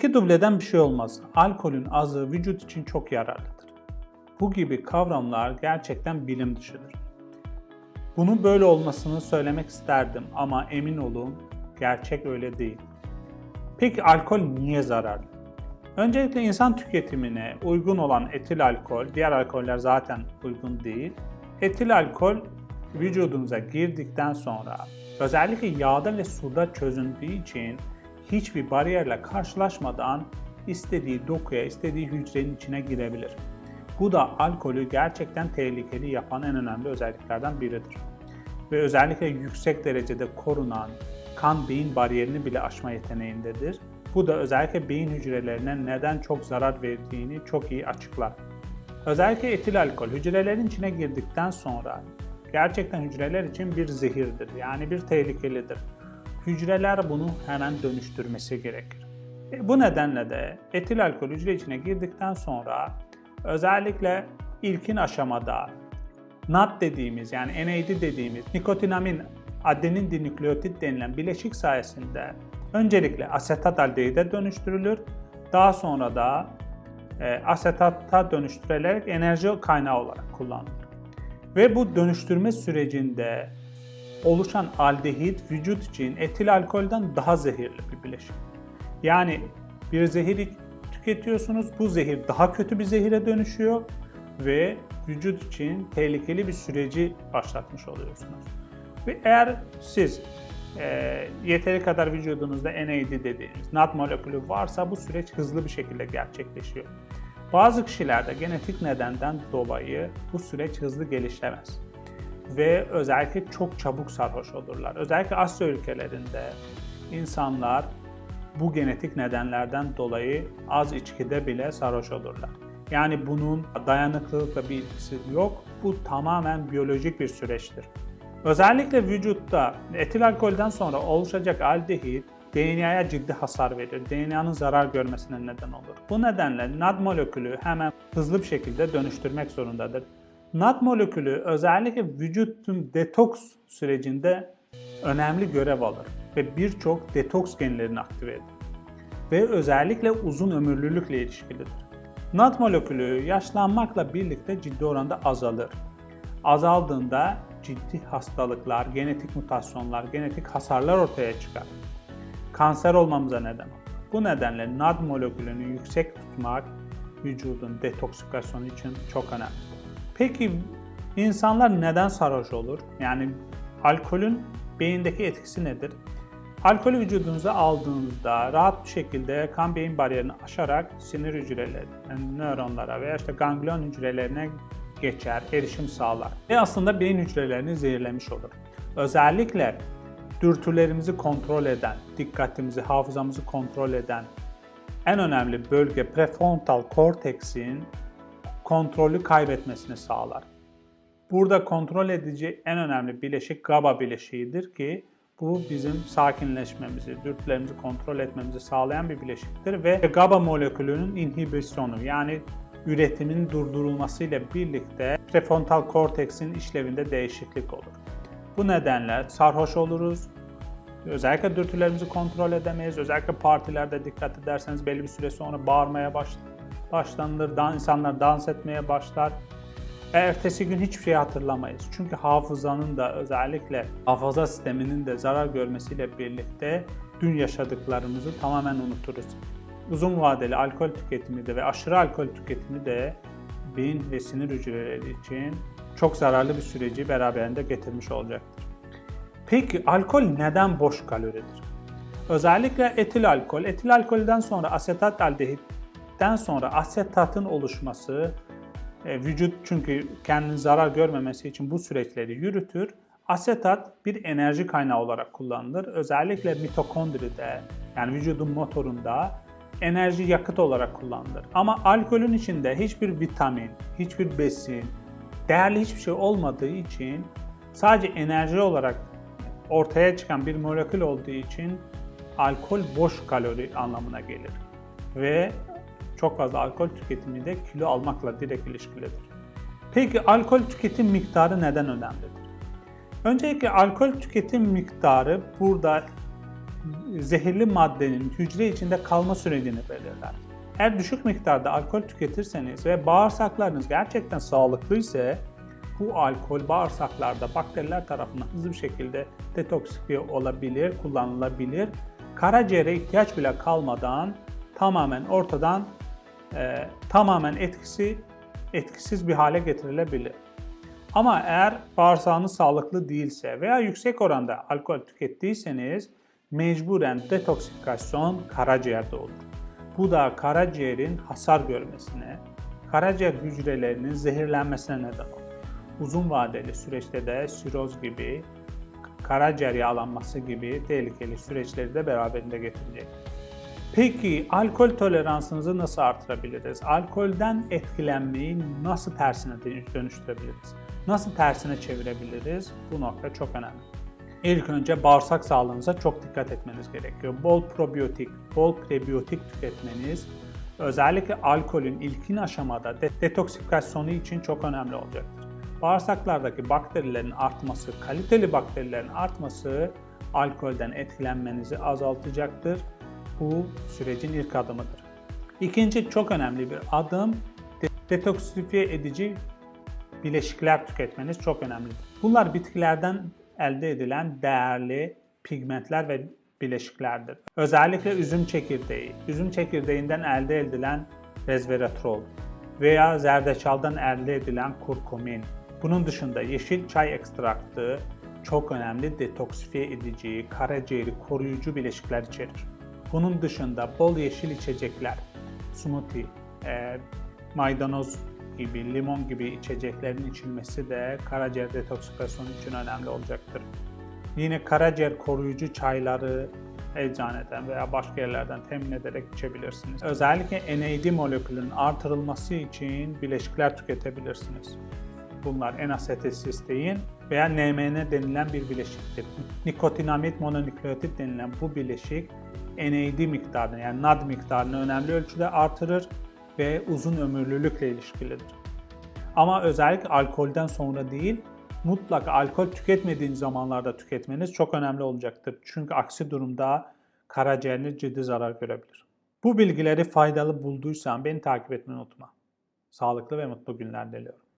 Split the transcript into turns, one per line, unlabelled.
İki dubleden bir şey olmaz. Alkolün azı vücut için çok yararlıdır. Bu gibi kavramlar gerçekten bilim dışıdır. Bunun böyle olmasını söylemek isterdim ama emin olun gerçek öyle değil. Peki alkol niye zararlı? Öncelikle insan tüketimine uygun olan etil alkol, diğer alkoller zaten uygun değil. Etil alkol vücudunuza girdikten sonra özellikle yağda ve suda çözündüğü için hiçbir bariyerle karşılaşmadan istediği dokuya, istediği hücrenin içine girebilir. Bu da alkolü gerçekten tehlikeli yapan en önemli özelliklerden biridir. Ve özellikle yüksek derecede korunan kan beyin bariyerini bile aşma yeteneğindedir. Bu da özellikle beyin hücrelerine neden çok zarar verdiğini çok iyi açıklar. Özellikle etil alkol hücrelerin içine girdikten sonra gerçekten hücreler için bir zehirdir. Yani bir tehlikelidir. Hücreler bunu hemen dönüştürmesi gerekir. E, bu nedenle de etil alkol hücre içine girdikten sonra özellikle ilkin aşamada NAD dediğimiz yani NAD dediğimiz nikotinamin adenin dinükleotit denilen bileşik sayesinde öncelikle asetat aldehide dönüştürülür. Daha sonra da e, asetata dönüştürülerek enerji kaynağı olarak kullanılır. Ve bu dönüştürme sürecinde oluşan aldehit vücut için etil alkolden daha zehirli bir bileşik. Yani bir zehiri tüketiyorsunuz, bu zehir daha kötü bir zehire dönüşüyor ve vücut için tehlikeli bir süreci başlatmış oluyorsunuz. Ve eğer siz e, yeteri kadar vücudunuzda NAD dediğimiz NAD molekülü varsa bu süreç hızlı bir şekilde gerçekleşiyor. Bazı kişilerde genetik nedenden dolayı bu süreç hızlı gelişemez ve özellikle çok çabuk sarhoş olurlar. Özellikle Asya ülkelerinde insanlar bu genetik nedenlerden dolayı az içkide bile sarhoş olurlar. Yani bunun dayanıklılıkla bir ilgisi yok. Bu tamamen biyolojik bir süreçtir. Özellikle vücutta etil alkolden sonra oluşacak aldehit DNA'ya ciddi hasar verir. DNA'nın zarar görmesine neden olur. Bu nedenle NAD molekülü hemen hızlı bir şekilde dönüştürmek zorundadır. NAD molekülü özellikle vücutun detoks sürecinde önemli görev alır ve birçok detoks genlerini aktive eder. Ve özellikle uzun ömürlülükle ilişkilidir. NAD molekülü yaşlanmakla birlikte ciddi oranda azalır. Azaldığında ciddi hastalıklar, genetik mutasyonlar, genetik hasarlar ortaya çıkar. Kanser olmamıza neden olur. Bu nedenle NAD molekülünü yüksek tutmak vücudun detoksikasyonu için çok önemli. Peki insanlar neden sarhoş olur? Yani alkolün beyindeki etkisi nedir? Alkolü vücudunuza aldığınızda rahat bir şekilde kan beyin bariyerini aşarak sinir hücrelerine, nöronlara veya işte ganglion hücrelerine geçer, erişim sağlar. Ve aslında beyin hücrelerini zehirlemiş olur. Özellikle dürtülerimizi kontrol eden, dikkatimizi, hafızamızı kontrol eden en önemli bölge prefrontal korteksin kontrolü kaybetmesini sağlar. Burada kontrol edici en önemli bileşik GABA bileşiğidir ki bu bizim sakinleşmemizi, dürtülerimizi kontrol etmemizi sağlayan bir bileşiktir ve GABA molekülünün inhibisyonu yani üretimin durdurulmasıyla birlikte prefrontal korteksin işlevinde değişiklik olur. Bu nedenle sarhoş oluruz, özellikle dürtülerimizi kontrol edemeyiz, özellikle partilerde dikkat ederseniz belli bir süre sonra bağırmaya baş, başlanır, dan, insanlar dans etmeye başlar. Ertesi gün hiçbir şey hatırlamayız. Çünkü hafızanın da özellikle hafıza sisteminin de zarar görmesiyle birlikte dün yaşadıklarımızı tamamen unuturuz. Uzun vadeli alkol tüketimi de ve aşırı alkol tüketimi de beyin ve sinir hücreleri için çok zararlı bir süreci beraberinde getirmiş olacaktır. Peki alkol neden boş kaloridir? Özellikle etil alkol. Etil alkolden sonra asetat aldehitten sonra asetatın oluşması e, vücut çünkü kendini zarar görmemesi için bu süreçleri yürütür. Asetat bir enerji kaynağı olarak kullanılır. Özellikle mitokondride yani vücudun motorunda enerji yakıt olarak kullanılır. Ama alkolün içinde hiçbir vitamin, hiçbir besin, değerli hiçbir şey olmadığı için sadece enerji olarak ortaya çıkan bir molekül olduğu için alkol boş kalori anlamına gelir. Ve çok fazla alkol tüketimi de kilo almakla direkt ilişkilidir. Peki alkol tüketim miktarı neden önemlidir? Öncelikle alkol tüketim miktarı burada zehirli maddenin hücre içinde kalma sürecini belirler. Eğer düşük miktarda alkol tüketirseniz ve bağırsaklarınız gerçekten sağlıklı ise bu alkol bağırsaklarda bakteriler tarafından hızlı bir şekilde detoksifiye olabilir, kullanılabilir. Karaciğere ihtiyaç bile kalmadan tamamen ortadan e, tamamen etkisi etkisiz bir hale getirilebilir. Ama eğer bağırsağınız sağlıklı değilse veya yüksek oranda alkol tükettiyseniz mecburen detoksifikasyon karaciğerde olur. Bu da karaciğerin hasar görmesine, karaciğer hücrelerinin zehirlenmesine neden olur. Uzun vadeli süreçte de siroz gibi, karaciğer yağlanması gibi tehlikeli süreçleri de beraberinde getirecek. Peki alkol toleransınızı nasıl artırabiliriz? Alkolden etkilenmeyi nasıl tersine dönüştürebiliriz? Nasıl tersine çevirebiliriz? Bu nokta çok önemli. İlk önce bağırsak sağlığınıza çok dikkat etmeniz gerekiyor. Bol probiyotik, bol prebiyotik tüketmeniz özellikle alkolün ilkin aşamada de- detoksifikasyonu için çok önemli olacaktır. Bağırsaklardaki bakterilerin artması, kaliteli bakterilerin artması alkolden etkilenmenizi azaltacaktır. Bu sürecin ilk adımıdır. İkinci çok önemli bir adım de- detoksifiye edici bileşikler tüketmeniz çok önemlidir. Bunlar bitkilerden elde edilen değerli pigmentler ve bileşiklerdir. Özellikle üzüm çekirdeği, üzüm çekirdeğinden elde edilen resveratrol veya zerdeçaldan elde edilen kurkumin. Bunun dışında yeşil çay ekstraktı çok önemli detoksifiye edici, karaciğeri koruyucu bileşikler içerir. Bunun dışında bol yeşil içecekler, smoothie, e, maydanoz gibi, limon gibi içeceklerin içilmesi de karaciğer detoksifikasyonu için önemli olacaktır. Yine karaciğer koruyucu çayları eczaneden veya başka yerlerden temin ederek içebilirsiniz. Özellikle NAD molekülünün artırılması için bileşikler tüketebilirsiniz. Bunlar N-asetilsistein veya NMN denilen bir bileşiktir. Nikotinamid mononükleotit denilen bu bileşik NAD miktarını yani NAD miktarını önemli ölçüde artırır ve uzun ömürlülükle ilişkilidir. Ama özellikle alkolden sonra değil, mutlaka alkol tüketmediğiniz zamanlarda tüketmeniz çok önemli olacaktır. Çünkü aksi durumda karaciğeriniz ciddi zarar görebilir. Bu bilgileri faydalı bulduysan beni takip etmeyi unutma. Sağlıklı ve mutlu günler diliyorum.